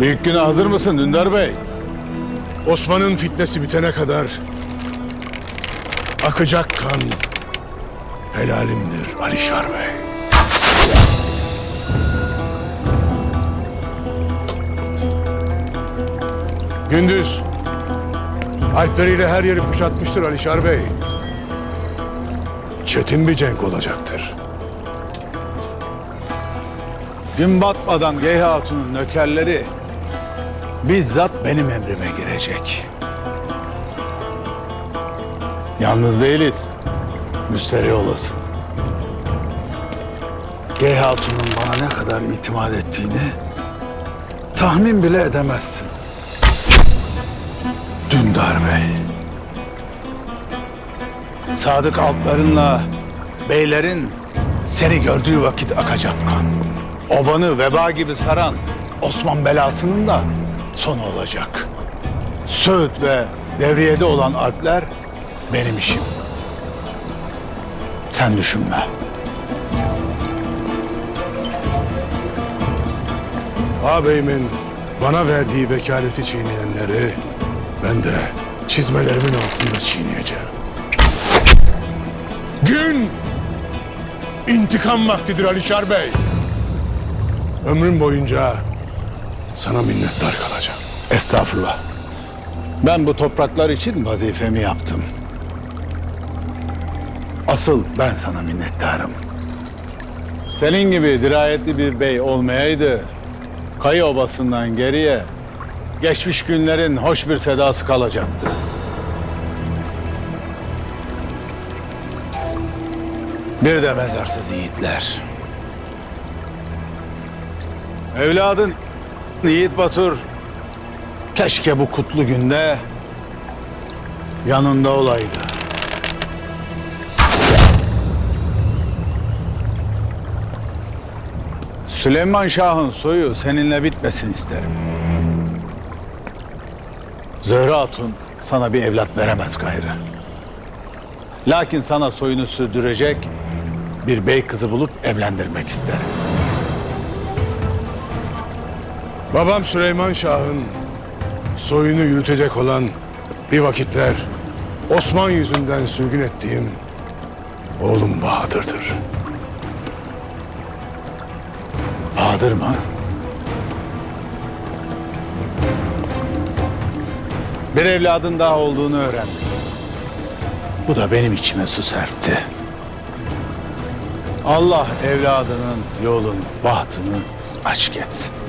Büyük güne hazır mısın Dündar Bey? Osman'ın fitnesi bitene kadar akacak kan helalimdir Alişar Bey. Gündüz Alpleriyle her yeri kuşatmıştır Alişar Bey. Çetin bir cenk olacaktır. Gün batmadan Gey Hatun'un nökerleri bizzat benim emrime girecek. Yalnız değiliz. Müsterih olasın. Gey Hatun'un bana ne kadar itimat ettiğini tahmin bile edemezsin. Dündar Bey. Sadık altlarınla beylerin seni gördüğü vakit akacak kan. Obanı veba gibi saran Osman belasının da sonu olacak. Söğüt ve devriyede olan Alpler benim işim. Sen düşünme. Ağabeyimin bana verdiği vekaleti çiğneyenleri ben de çizmelerimin altında çiğneyeceğim. Gün intikam vaktidir Alişar Bey. Ömrüm boyunca sana minnettar kalacağım. Estağfurullah. Ben bu topraklar için vazifemi yaptım. Asıl ben sana minnettarım. Senin gibi dirayetli bir bey olmayaydı, Kayı Obası'ndan geriye geçmiş günlerin hoş bir sedası kalacaktı. Bir de mezarsız yiğitler. Evladın Yiğit Batur keşke bu kutlu günde yanında olaydı. Süleyman Şah'ın soyu seninle bitmesin isterim. Zöhre Hatun sana bir evlat veremez gayrı. Lakin sana soyunu sürdürecek bir bey kızı bulup evlendirmek isterim. Babam Süleyman Şah'ın soyunu yürütecek olan bir vakitler Osman yüzünden sürgün ettiğim oğlum Bahadır'dır. Bahadır mı? Bir evladın daha olduğunu öğrendim. Bu da benim içime su serpti. Allah evladının yolun bahtını açık etsin.